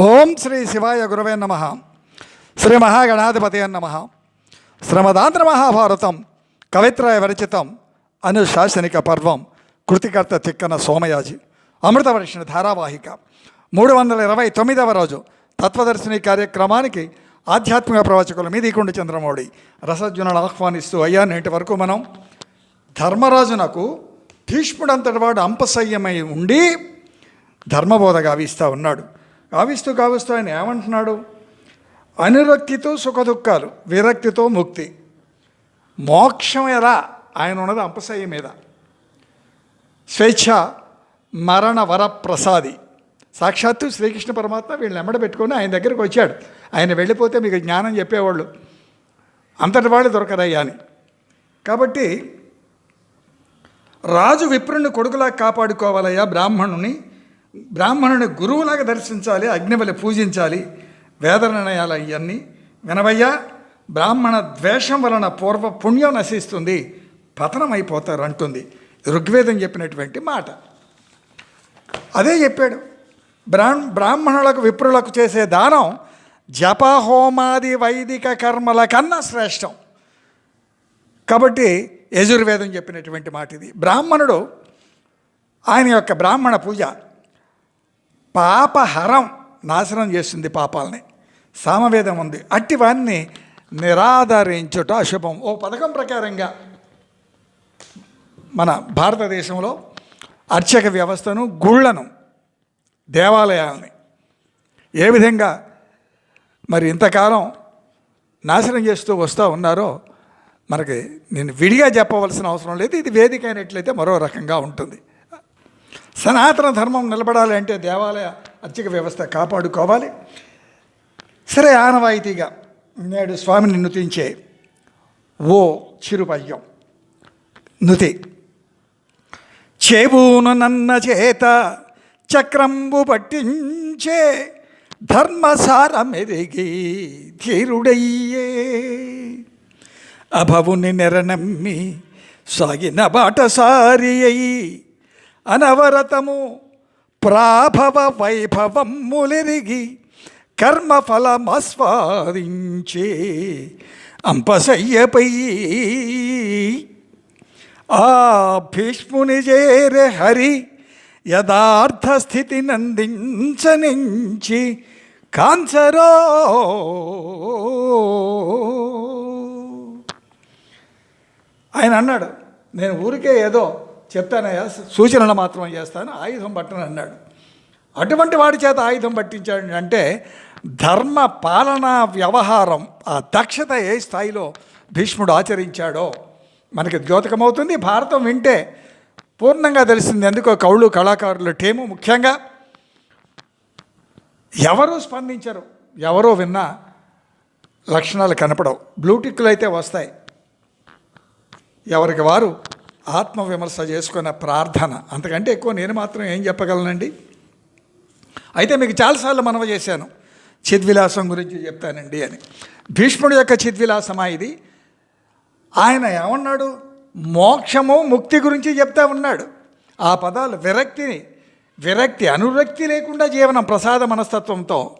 ఓం శ్రీ శివాయ గురవే నమ. శ్రీ మహాగణాధిపతి నమ. శ్రమదాంధ్ర మహాభారతం కవిత్రయ విరచితం అనుశాసనిక పర్వం కృతికర్త తిక్కన సోమయాజి అమృతవర్షిణి ధారావాహిక. మూడు వందల ఇరవై తొమ్మిదవ రోజు తత్వదర్శిని కార్యక్రమానికి ఆధ్యాత్మిక ప్రవచకులు మీదికుండి చంద్రమౌళి. రసజ్ఞులను ఆహ్వానిస్తూ అయ్యా నేటి వరకు మనం ధర్మరాజునకు భీష్ముడంతటి వాడు అంపసయ్యమై ఉండి ధర్మబోధ గావిస్తూ ఉన్నాడు. గావిస్తూ గావిస్తూ ఆయన ఏమంటున్నాడు? అనురక్తితో సుఖదుఖాలు విరక్తితో ముక్తి. మోక్షం ఎలా? ఆయన ఉన్నది అంపశయ్య మీద. స్వేచ్ఛ మరణ వరప్రసాది. సాక్షాత్తు శ్రీకృష్ణ పరమాత్మ వీళ్ళని ఎమ్మడ పెట్టుకొని ఆయన దగ్గరికి వచ్చాడు. ఆయన వెళ్ళిపోతే మీకు జ్ఞానం చెప్పేవాళ్ళు. అంతటి వాళ్ళు దొరకరయ్యా అని. కాబట్టి రాజు విప్రుని కొడుకులా కాపాడుకోవాలయ్యా బ్రాహ్మణుని. బ్రాహ్మణుని గురువులాగా దర్శించాలి అగ్నివలి పూజించాలి వేద నిర్ణయాలు అవన్నీ వినవయ్యా బ్రాహ్మణ ద్వేషం వలన పూర్వ పుణ్యం నశిస్తుంది పతనం అయిపోతారు అంటుంది ఋగ్వేదం చెప్పినటువంటి మాట. అదే చెప్పాడు బ్రా బ్రాహ్మణులకు విప్రులకు చేసే దానం జపహోమాది వైదిక కర్మల కన్నా శ్రేష్టం. కాబట్టి యజుర్వేదం చెప్పినటువంటి మాట ఇది బ్రాహ్మణుడు ఆయన యొక్క బ్రాహ్మణ పూజ పాపహరం నాశనం చేస్తుంది పాపాలని. సామవేదం ఉంది. అట్టివన్నీ నిరాదరించుట అశుభం. ఓ పథకం ప్రకారంగా మన భారతదేశంలో అర్చక వ్యవస్థను గుళ్ళను దేవాలయాలని ఏ విధంగా మరి ఇంతకాలం నాశనం చేస్తూ వస్తూ ఉన్నారో మనకి నేను విడిగా చెప్పవలసిన అవసరం లేదు. ఇది వేదిక అయినట్లయితే మరో రకంగా ఉంటుంది. సనాతన ధర్మం నిలబడాలి అంటే దేవాలయ అర్చక వ్యవస్థ కాపాడుకోవాలి. సరే ఆనవాయితీగా నేడు స్వామిని నుతించే ఓ చిరుపయ్యం నుతి. చేబూను నన్న చేత చక్రంబు పట్టించే ధర్మసారమెరిగి ధీరుడయ్యే. అభవుని నెరనమ్మి సాగిన బాటసారి అయి అనవరతము ప్రాభవ వైభవములెరిగి కర్మఫలమస్వాదించే అంపసయ్యపై ఆ భీష్ముని చేరే హరి యథార్థ స్థితి నందించనించి కాంచరో. ఆయన అన్నాడు నేను ఊరికే ఏదో చెప్పానయ్యా సూచనలు మాత్రం చేస్తాను ఆయుధం పట్టను అన్నాడు. అటువంటి వాడి చేత ఆయుధం పట్టించాడు అంటే ధర్మ పాలనా వ్యవహారం ఆ దక్షత ఏ స్థాయిలో భీష్ముడు ఆచరించాడో మనకి ద్యోతకమవుతుంది భారతం వింటే పూర్ణంగా తెలిసింది ఎందుకో కౌళ్ళు కళాకారుల టేము ముఖ్యంగా. ఎవరు స్పందించరు ఎవరో విన్నా లక్షణాలు కనపడవు బ్లూటిక్లు అయితే వస్తాయి. ఎవరికి వారు ఆత్మవిమర్శ చేసుకున్న ప్రార్థన. అంతకంటే ఎక్కువ నేను మాత్రం ఏం చెప్పగలనండి? అయితే మీకు చాలాసార్లు మనవ చేశాను. చిద్విలాసం గురించి చెప్తానండి అని. భీష్ముడి యొక్క చిద్విలాసమా ఇది? ఆయన ఏమన్నాడు? మోక్షము ముక్తి గురించి చెప్తా ఉన్నాడు. ఆ పదాలు విరక్తిని విరక్తి అనురక్తి లేకుండా జీవనం ప్రసాద మనస్తత్వంతో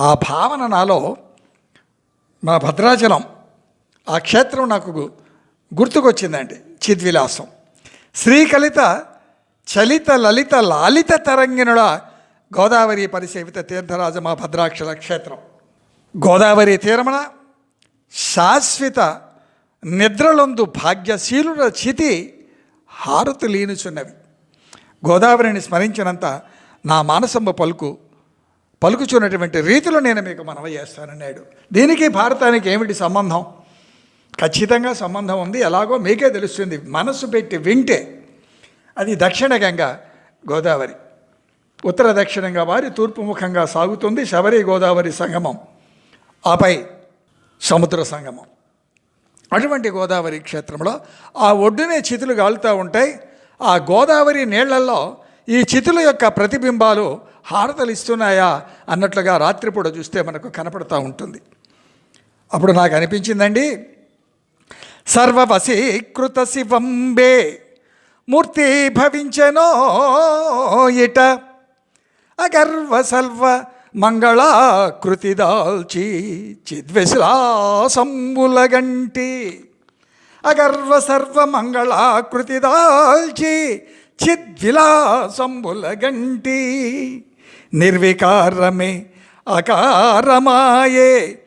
ఆ భావన నాలో మా భద్రాచలం ఆ క్షేత్రం నాకు గుర్తుకొచ్చిందండి చిద్విలాసం. శ్రీకలిత చలిత లలిత లాలిత తరంగిణుల గోదావరి పరిసేవిత తీర్థరాజ మా భద్రాక్షల క్షేత్రం. గోదావరి తీరమణ శాశ్వత నిద్రలొందు భాగ్యశీలుల చితి హారతు లీనుచున్నవి. గోదావరిని స్మరించినంత నా మానసంబ పలుకు పలుకుచున్నటువంటి రీతిలో నేను మీకు మనవ చేస్తానన్నాడు. దీనికి భారతానికి ఏమిటి సంబంధం? ఖచ్చితంగా సంబంధం ఉంది. ఎలాగో మీకే తెలుస్తుంది. మనసు పెట్టి వింటే అది దక్షిణ గంగ గోదావరి. ఉత్తర దక్షిణంగా వారి తూర్పు ముఖంగా సాగుతుంది. శబరి గోదావరి సంగమం. ఆపై సముద్ర సంగమం. అటువంటి గోదావరి క్షేత్రంలో ఆ ఒడ్డునే చితులు గాలుతూ ఉంటాయి. ఆ గోదావరి నీళ్ళలో ఈ చితుల యొక్క ప్రతిబింబాలు హారతలు ఇస్తున్నాయా అన్నట్లుగా రాత్రిపూట చూస్తే మనకు కనపడుతూ ఉంటుంది. అప్పుడు నాకు అనిపించిందండి సర్వవశీకృత శివంబే. మూర్తి భవించనో ఇట. అగర్వ సల్వ మంగళాకృతి దాల్చి చిద్విశ్లాసంబులగంటి. అగర్వ సర్వ మంగళాకృతి దాల్చి చిద్విలాసంబులగంటి. నిర్వికారమే అకారమాయే.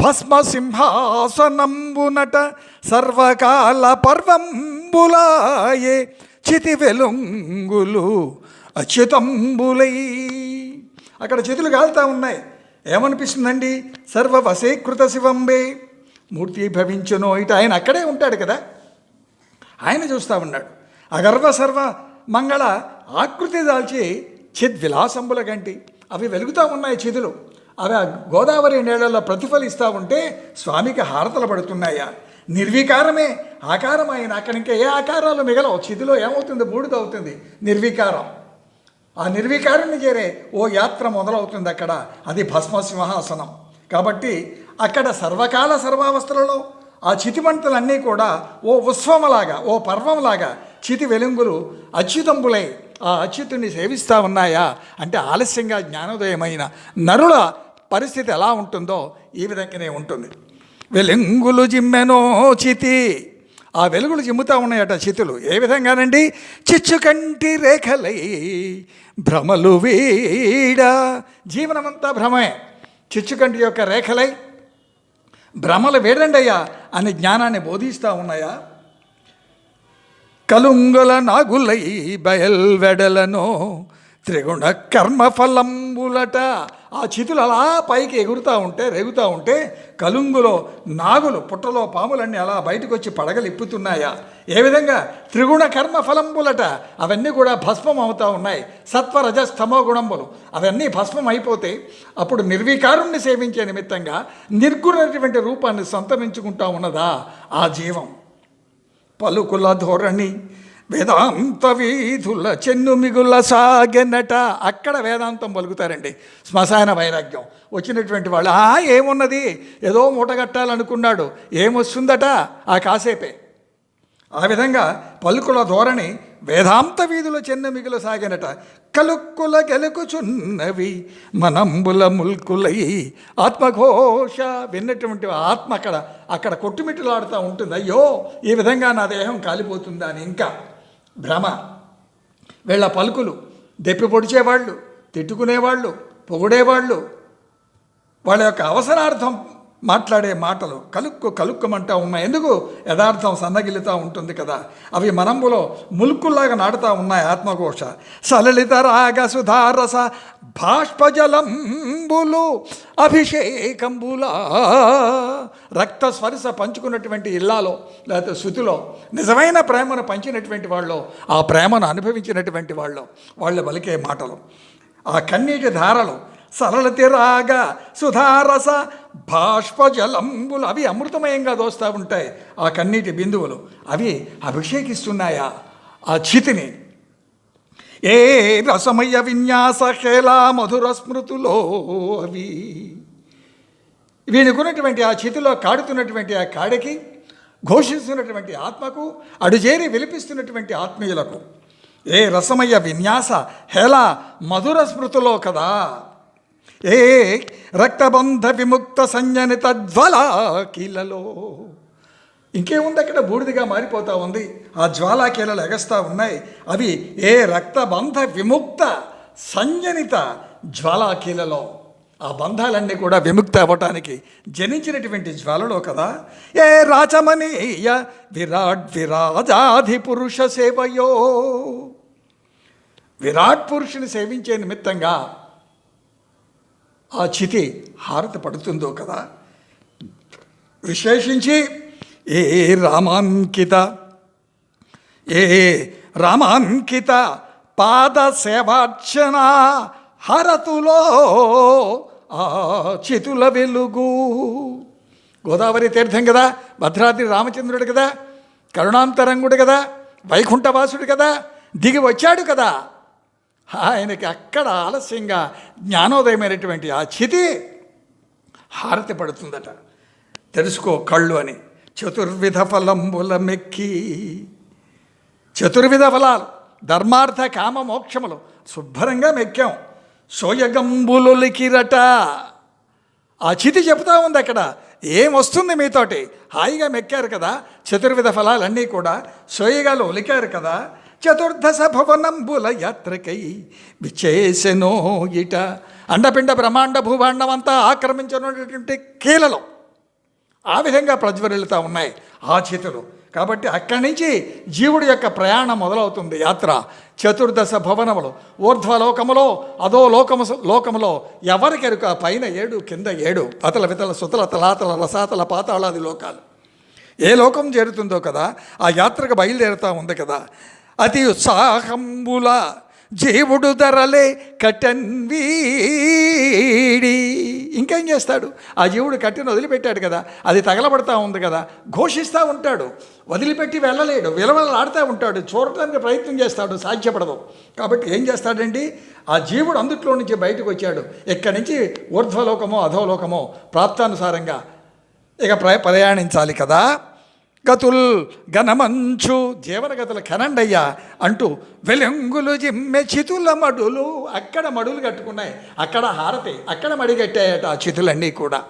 భస్మసింహాసనంబునట సర్వకాల పర్వంబులాయే చితి వెలుంగులు అచ్యుతంబులై. అక్కడ చేతులు కాలుతా ఉన్నాయి. ఏమనిపిస్తుందండి? సర్వ వశీకృత శివంబే. మూర్తి భవించును. ఇటు ఆయన అక్కడే ఉంటాడు కదా. ఆయన చూస్తూ ఉన్నాడు. అగర్వ సర్వ మంగళ ఆకృతి దాల్చి చిద్విలాసంబుల గంటి అవి వెలుగుతూ ఉన్నాయి చేతులు. అవి ఆ గోదావరి నీళ్ళల్లో ప్రతిఫలిస్తూ ఉంటే స్వామికి హారతలు పడుతున్నాయా? నిర్వికారమే. ఆకారం ఆయన అక్కడ ఇంకా ఏ ఆకారాలు మిగలవు? చితిలో ఏమవుతుంది? బూడిద అవుతుంది. నిర్వికారం. ఆ నిర్వికారాన్ని చేరే ఓ యాత్ర మొదలవుతుంది అక్కడ. అది భస్మ సింహాసనం కాబట్టి అక్కడ సర్వకాల సర్వావస్థలలో ఆ చితిమంటలన్నీ కూడా ఓ ఉత్సవంలాగా ఓ పర్వంలాగా చితి వెలుంగులు అచ్యుతంబులై ఆ అచ్యుతుని సేవిస్తూ ఉన్నాయా? అంటే ఆలస్యంగా జ్ఞానోదయమైన నరుల పరిస్థితి ఎలా ఉంటుందో ఈ విధంగానే ఉంటుంది. వెలుంగులు జిమ్మెనో చితి. ఆ వెలుగులు జిమ్ముతా ఉన్నాయట చితులు. ఏ విధంగానండి? చిచ్చుకంటి రేఖలై భ్రమలు వీడ. జీవనమంతా భ్రమే. చిచ్చుకంటి యొక్క రేఖలై. భ్రమలు వేడండయ్యా అని జ్ఞానాన్ని బోధిస్తూ ఉన్నాయా? కలుంగుల నాగులై బయల్వెడలను త్రిగుణ కర్మఫలంబులట. ఆ చితులు అలా పైకి ఎగురుతూ ఉంటే రేగుతూ ఉంటే కలుంగులో నాగులు పుట్టలో పాములన్నీ అలా బయటకు వచ్చి పడగలిప్పుతున్నాయా ఏ విధంగా? త్రిగుణ కర్మ ఫలంబులట అవన్నీ కూడా భస్మం అవుతూ ఉన్నాయి. సత్వ స్తమో గుణంబులు. అవన్నీ భస్మం అయిపోతే అప్పుడు నిర్వికారుణ్ణి సేవించే నిమిత్తంగా నిర్గుణటువంటి రూపాన్ని సంతరించుకుంటా ఉన్నదా ఆ జీవం? పలుకుల ధోరణి వేదాంత వీధుల చెన్ను మిగుల సాగెనట. అక్కడ వేదాంతం పలుకుతారండి. శ్మశాన వైరాగ్యం. వచ్చినటువంటి వాళ్ళు ఆ ఏమున్నది? ఏదో మూటగట్టాలనుకున్నాడు ఏమొస్తుందట? ఆ కాసేపే. ఆ విధంగా పలుకుల ధోరణి వేదాంత వీధుల చెన్న మిగుల సాగినట. కలుక్కుల గెలుకుచున్నవి మనంబుల ముల్కులై ఆత్మఘోష విన్నటువంటి ఆత్మ అక్కడ అక్కడ కొట్టుమిట్టులాడుతూ ఉంటుంది. అయ్యో ఈ విధంగా నా దేహం కాలిపోతుందా అని ఇంకా? భ్రమ. వీళ్ళ పలుకులు దెప్పి పొడిచేవాళ్ళు తిట్టుకునేవాళ్ళు పొగిడేవాళ్ళు. వాళ్ళ యొక్క అవసరార్థం మాట్లాడే మాటలు కలుక్కు కలుక్కమంటా ఉన్నాయి. ఎందుకు? యథార్థం సన్నగిలుతూ ఉంటుంది కదా. అవి మనంబులో ములుకుల్లాగా నాడుతూ ఉన్నాయి ఆత్మఘోష. సలలిత రాగ సుధారస బాష్పజలంబులు అభిషేకంబులా రక్త స్పర్శ పంచుకున్నటువంటి ఇల్లాలో లేకపోతే శృతిలో నిజమైన ప్రేమను పంచినటువంటి వాళ్ళు ఆ ప్రేమను అనుభవించినటువంటి వాళ్ళు వాళ్ళు పలికే మాటలు. ఆ కన్నీటి ధారలు సరళతిరాగ సుధారస బాష్పజలంబులు అవి అమృతమయంగా దోస్తూ ఉంటాయి. ఆ కన్నీటి బిందువులు అవి అభిషేకిస్తున్నాయా? ఆ చితిని. ఏ రసమయ విన్యాస హేళా మధుర స్మృతులో అవి. వీనికున్నటువంటి ఆ చితిలో కాడుతున్నటువంటి ఆ కాడికి ఘోషిస్తున్నటువంటి ఆత్మకు అడుజేరి విలిపిస్తున్నటువంటి ఆత్మీయులకు ఏ రసమయ్య విన్యాస హేళ మధుర స్మృతిలో కదా? ఏ రక్తబంధ విముక్త సంజనిత జ్వల కీలలో ఇంకేముంది అక్కడ? బూడిదిగా మారిపోతూ ఉంది. ఆ జ్వాలాకీలలు ఎగస్తా ఉన్నాయి. అవి ఏ రక్తబంధ విముక్త సంజనిత జ్వాలాకీలలో ఆ బంధాలన్నీ కూడా విముక్త అవ్వటానికి జనించినటువంటి జ్వాలలో కదా. ఏ రాజమనీయ విరాట్ విరాజాధి పురుష సేవయో. విరాట్ పురుషుని సేవించే నిమిత్తంగా ఆ చితి హారతి పడుతుందో కదా. విశేషించి ఏ రామాంకిత ఏ రామాంకిత పాద సేవార్చన హరతులో ఆ చితుల వెలుగు. గోదావరి తీర్థం కదా భద్రాద్రి రామచంద్రుడు కదా కరుణాంతరంగుడు కదా వైకుంఠవాసుడు కదా దిగి వచ్చాడు కదా. ఆయనకి అక్కడ ఆలస్యంగా జ్ఞానోదయమైనటువంటి ఆ చితి హారతి పడుతుందట. తెలుసుకో కళ్ళు అని. చతుర్విధ ఫలంబుల మెక్కి. చతుర్విధ ఫలాలు. ధర్మార్థ కామ మోక్షములు. శుభ్రంగా మెక్కాం. సోయగంబులులికిరట ఆ చితి చెప్తా ఉంది అక్కడ. ఏం వస్తుంది మీతోటి? హాయిగా మెక్కారు కదా. చతుర్విధ ఫలాలన్నీ కూడా సోయగాలు ఒలికారు కదా. చతుర్దశ భువనంబుల యాత్రకై విచేసెనో ఇట. అండపిండ బ్రహ్మాండ భూభాండం అంతా ఆక్రమించినటువంటి కీలలో ఆ విధంగా ప్రజ్వరిల్లుతూ ఉన్నాయి ఆ చేతులు. కాబట్టి అక్కడి నుంచి జీవుడి యొక్క ప్రయాణం మొదలవుతుంది యాత్ర. చతుర్దశ భవనములు ఊర్ధ్వలోకములో అదో లోకము లోకములో ఎవరికెరుక పైన ఏడు కింద ఏడు. అతల వితల సుతల తలాతల రసాతల పాతాళాది లోకాలు. ఏ లోకం చేరుతుందో కదా ఆ యాత్రకు బయలుదేరుతూ ఉంది కదా. అతి ఉత్సాహంబుల జీవుడు ధరలే కట్టన్ వీడి. ఇంకేం చేస్తాడు? ఆ జీవుడు కట్టిన వదిలిపెట్టాడు కదా అది తగలబడతా ఉంది కదా ఘోషిస్తూ ఉంటాడు వదిలిపెట్టి వెళ్ళలేడు విలవలాడుతూ ఉంటాడు చూడటానికి ప్రయత్నం చేస్తాడు సాధ్యపడదు. కాబట్టి ఏం చేస్తాడండి? ఆ జీవుడు అందుట్లో నుంచి బయటకు వచ్చాడు. ఇక్కడి నుంచి? ఊర్ధ్వలోకమో అధోలోకమో ప్రాప్తానుసారంగా. ఇక ప్ర ప్రయాణించాలి కదా. గతుల్ గనమంచు జీవనగతుల కనండయ్యా అంటూ వెలెంగులు జిమ్మె చితుల మడులు అక్కడ మడులు కట్టుకున్నాయి. అక్కడ హారతి అక్కడ మడి కట్టాయట ఆ చితులన్నీ కూడా.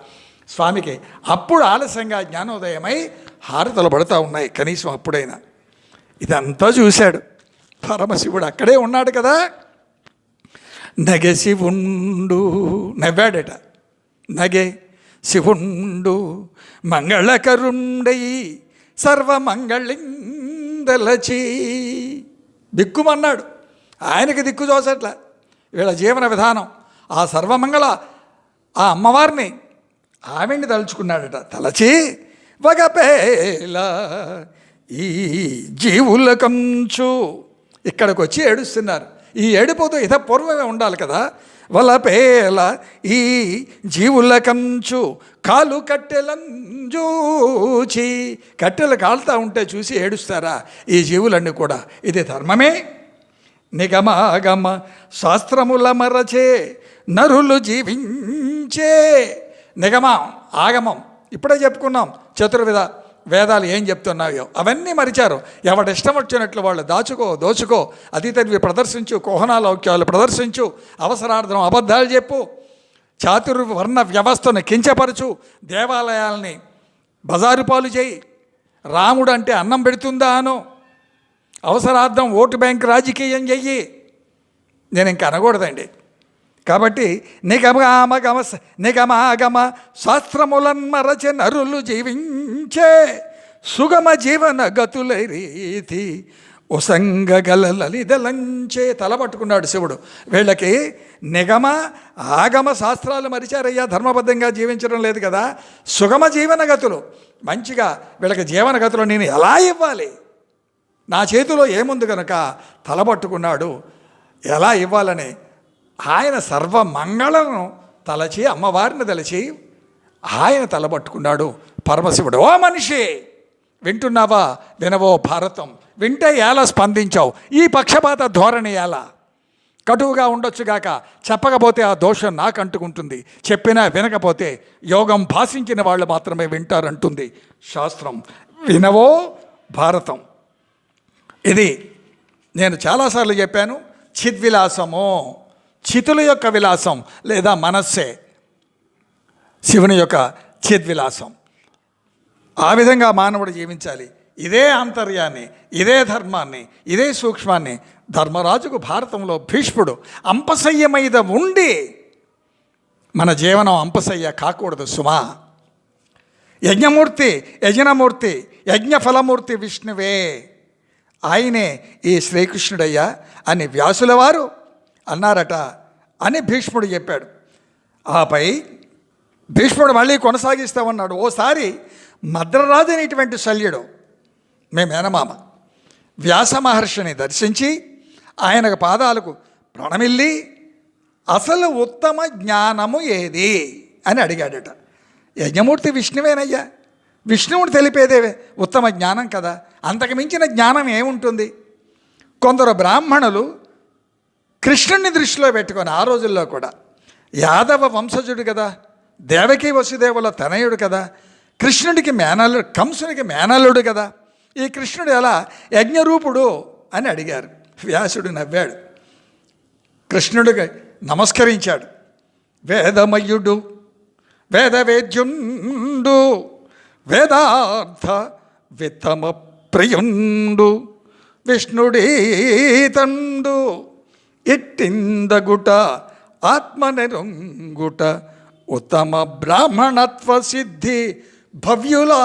స్వామికి అప్పుడు ఆలస్యంగా జ్ఞానోదయమై హారతలు పడుతూ ఉన్నాయి కనీసం అప్పుడైనా. ఇదంతా చూశాడు. పరమశివుడు అక్కడే ఉన్నాడు కదా. నగే శివుండు నవ్వాడట. నగే శివుండు మంగళకరుండయి సర్వమంగళిందలచి. దిక్కుమన్నాడు. ఆయనకి దిక్కు చూసట్ల. వీళ్ళ జీవన విధానం. ఆ సర్వమంగళ ఆ అమ్మవారిని ఆవిడ్ని తలుచుకున్నాడట. తలచి వగపేల ఈ జీవుల కంచు ఇక్కడికి వచ్చి ఏడుస్తున్నారు. ఈ ఏడిపోతూ ఇత పూర్వమే ఉండాలి కదా. వలపేల ఈ జీవుల కంచు కాలు కట్టెలంజూచి కట్టెలు కాలుతా ఉంటే చూసి ఏడుస్తారా ఈ జీవులన్నీ కూడా? ఇది ధర్మమే. నిగమాగమ శాస్త్రముల మరచే నరులు జీవించే. నిగమం ఆగమం. ఇప్పుడే చెప్పుకున్నాం చతుర్విధ. వేదాలు ఏం చెప్తున్నాయో అవన్నీ మరిచారు. ఎవడిష్టం వచ్చినట్లు వాళ్ళు దాచుకో దోచుకో అతీతవి ప్రదర్శించు కోహనాలౌక్యాలు ప్రదర్శించు అవసరార్థం అబద్ధాలు చెప్పు చాతుర్వర్ణ వ్యవస్థను కించపరచు దేవాలయాల్ని బజారు పాలు చేయి. రాముడు అంటే అన్నం పెడుతుందా అను? అవసరార్థం ఓటు బ్యాంక్ రాజకీయం చెయ్యి. నేను ఇంకా అనకూడదండి. కాబట్టి నిగమాగమ నిగమాగమ శాస్త్రములన్మరచ నరులు జీవించే సుగమ జీవన గతుల రీతి ఉసంగగల లలిదలంచే తలపట్టుకున్నాడు శివుడు. వీళ్ళకి నిగమ ఆగమ శాస్త్రాలు మరిచారయ్యా ధర్మబద్ధంగా జీవించడం లేదు కదా. సుగమ జీవన గతులు. మంచిగా వీళ్ళకి జీవన గతులు నేను ఎలా ఇవ్వాలి? నా చేతిలో ఏముంది కనుక తలపట్టుకున్నాడు. ఎలా ఇవ్వాలని ఆయన సర్వమంగళను తలచి అమ్మవారిని తలచి ఆయన తలబట్టుకున్నాడు పరమశివుడు. ఓ మనిషి వింటున్నావా? వినవో భారతం. వింటే ఎలా స్పందించావు? ఈ పక్షపాత ధోరణి ఎలా? కటువుగా ఉండొచ్చుగాక చెప్పకపోతే ఆ దోషం నాకు అంటుకుంటుంది చెప్పినా వినకపోతే యోగం భాషించిన వాళ్ళు మాత్రమే వింటారంటుంది శాస్త్రం. వినవో భారతం. ఇది నేను చాలాసార్లు చెప్పాను చిద్విలాసము. చితుల యొక్క విలాసం లేదా మనస్సే శివుని యొక్క చిద్విలాసం. ఆ విధంగా మానవుడు జీవించాలి. ఇదే ఆంతర్యాన్ని ఇదే ధర్మాన్ని ఇదే సూక్ష్మాన్ని ధర్మరాజుకు భారతంలో భీష్ముడు అంపసయ్య మీద ఉండి మన జీవనం అంపసయ్య కాకూడదు సుమా. యజ్ఞమూర్తి యజనమూర్తి యజ్ఞఫలమూర్తి విష్ణువే. ఆయనే ఈ శ్రీకృష్ణుడయ్యా అని వ్యాసుల వారు అన్నారట అని భీష్ముడు చెప్పాడు. ఆపై భీష్ముడు మళ్ళీ కొనసాగిస్తామన్నాడు ఓసారి మద్రరాజు అనేటువంటి శల్యుడు మేమేనమామ వ్యాస మహర్షిని దర్శించి ఆయనకు పాదాలకు ప్రణమిల్లి అసలు ఉత్తమ జ్ఞానము ఏది? అని అడిగాడట. యజ్ఞమూర్తి విష్ణువేనయ్యా. విష్ణువుడు తెలిపేదే ఉత్తమ జ్ఞానం కదా. అంతకు మించిన జ్ఞానం ఏముంటుంది? కొందరు బ్రాహ్మణులు కృష్ణుడిని దృష్టిలో పెట్టుకొని ఆ రోజుల్లో కూడా యాదవ వంశజుడు కదా దేవకి వసుదేవుల తనయుడు కదా కృష్ణుడికి మేనల్లుడు కంసునికి మేనల్లుడు కదా. ఈ కృష్ణుడు ఎలా? యజ్ఞరూపుడు అని అడిగారు. వ్యాసుడు నవ్వాడు. కృష్ణుడికి నమస్కరించాడు. వేదమయుడు వేదవేద్యుండు వేదార్థ విత్తమ ప్రియుండు విష్ణుడీతండు ఎట్టిందగుట ఆత్మనిరంగుట ఉత్తమ బ్రాహ్మణత్వ సిద్ధి భవ్యులారా.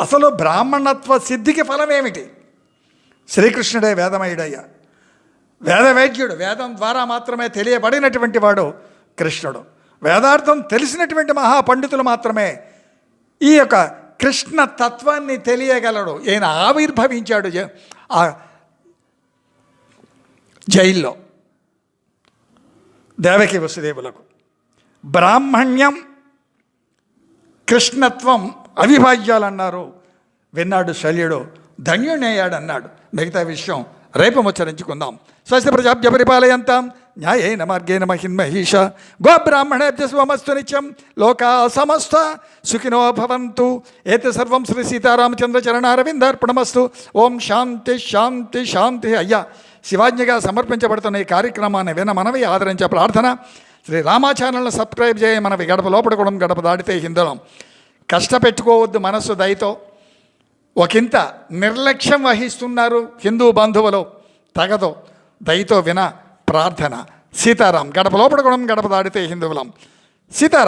అసలు బ్రాహ్మణత్వ సిద్ధికి ఫలమేమిటి? శ్రీకృష్ణుడే వేదమయుడయ్యా. వేదవేద్యుడు వేదం ద్వారా మాత్రమే తెలియబడినటువంటి వాడు కృష్ణుడు. వేదార్థం తెలిసినటువంటి మహాపండితులు మాత్రమే ఈ యొక్క కృష్ణ తత్వాన్ని తెలియగలడు. ఈయన ఆవిర్భవించాడు. ఆ జైల్లో. దేవకి వసుదేవులకు. బ్రాహ్మణ్యం కృష్ణత్వం అవిభాజ్యాలన్నారు. విన్నాడు శల్యుడు ధన్యుణ్ణయ్యాడన్నాడు మిగతా విషయం రేపు ముచ్చరించుకుందాం. స్వస్తి ప్రజాభ్య పరిపాలయంతాం. న్యాయేన మార్గేణ మహిన్మహీష గోబ్రాహ్మణేభ్య స్వమస్తు నిత్యం. లోకా సమస్త. సుఖినో భవంతు. ఏత సర్వం శ్రీ సీతారామచంద్ర చరణారవిందార్పణమస్తు ఓం శాంతి శాంతి శాంతి. అయ్యా. శివాజ్ఞగా సమర్పించబడుతున్న ఈ కార్యక్రమాన్ని విన మనవి ఆదరించే ప్రార్థన శ్రీ రామాచార్యులను సబ్స్క్రైబ్ చేయ మనవి గడప లోపడకూడడం గడప దాటితే హిందులం. కష్టపెట్టుకోవద్దు మనస్సు దయతో. ఒకంత నిర్లక్ష్యం వహిస్తున్నారు హిందూ బంధువులు. తగదు దయతో విన ప్రార్థన. సీతారాం గడప లోపడకూడడం గడప దాడితే హిందువులం. సీతారాం.